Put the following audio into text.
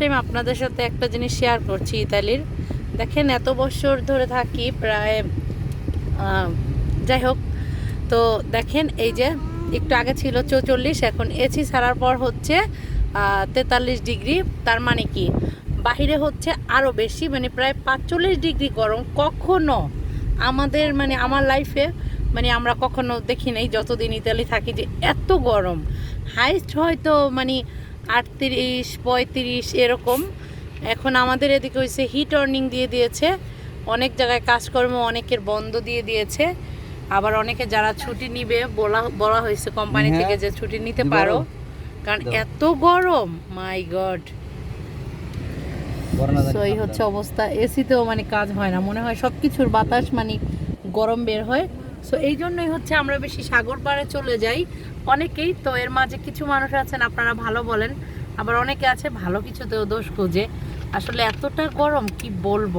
Time আপনাদের সাথে একটা জিনিস শেয়ার করছি ইতালির। দেখেন, এত বছর ধরে থাকি, প্রায় যাই হোক, তো দেখেন, এই যে একটু আগে ছিল চৌচল্লিশ, এখন এসি ছাড়ার পর হচ্ছে তেতাল্লিশ ডিগ্রি, তার মানে কি? বাহিরে হচ্ছে আরও বেশি মানে প্রায় পাঁচচল্লিশ ডিগ্রি গরম, কখনো আমাদের মানে আমার লাইফে মানে আমরা কখনো দেখি নাই, যতদিন ইতালি থাকি, যে এত গরম। হাইস্ট হয়তো মানে আটত্রিশ পঁয়ত্রিশ এরকম। এখন আমাদের এদিকে হয়েছে হিট অর্নিং দিয়ে দিয়েছে। অনেক জায়গায় কাজকর্ম অনেকের বন্ধ দিয়ে দিয়েছে। আবার অনেকে যারা ছুটি নিবে বলা বলা হয়েছে কোম্পানি হ্যাঁ, থেকে যে ছুটি নিতে পারো। কারণ এত গরম মাই গড এই হচ্ছে অবস্থা। এসিতেও মানে কাজ হয় না। মনে হয় সব কিছুর বাতাস মানে গরম বের হয়। সো এই জন্যই হচ্ছে আমরা বেশি সাগর পাড়ে চলে যাই অনেকেই। তো এর মাঝে কিছু মানুষ আছেন, আপনারা ভালো বলেন। আবার অনেকে আছে, ভালো কিছুতেও দোষ খুঁজে। আসলে এতটা গরম, কি বলব?